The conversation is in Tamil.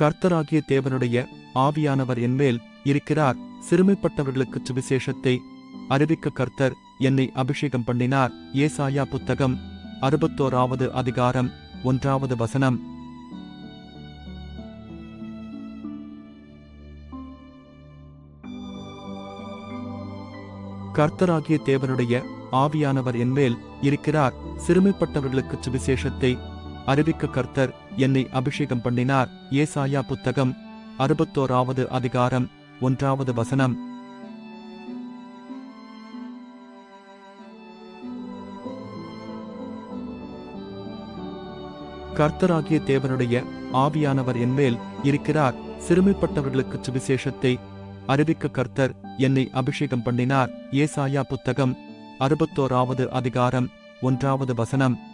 கர்த்தராகிய தேவனுடைய ஆவியானவர் என்மேல் இருக்கிறார். சிறுமைப்பட்டவர்களுக்கு சுவிசேஷத்தை அறிவிக்க கர்த்தர் என்னை அபிஷேகம் பண்ணினார். ஏசாயா புத்தகம் அறுபத்தோராவது அதிகாரம் ஒன்றாவது வசனம். கர்த்தராகிய தேவனுடைய ஆவியானவர் என்மேல் இருக்கிறார். சிறுமைப்பட்டவர்களுக்கு சுவிசேஷத்தை அறிவிக்க கர்த்தர் என்னை அபிஷேகம் பண்ணினார். ஏசாயா புத்தகம் அறுபத்தோராவது அதிகாரம் ஒன்றாவது வசனம். கர்த்தராகிய தேவனுடைய ஆவியானவர் என்மேல் இருக்கிறார். சிறுமைப்பட்டவர்களுக்கு சுவிசேஷத்தை அறிவிக்க கர்த்தர் என்னை அபிஷேகம் பண்ணினார். ஏசாயா புத்தகம் அறுபத்தோராவது அதிகாரம் ஒன்றாவது வசனம்.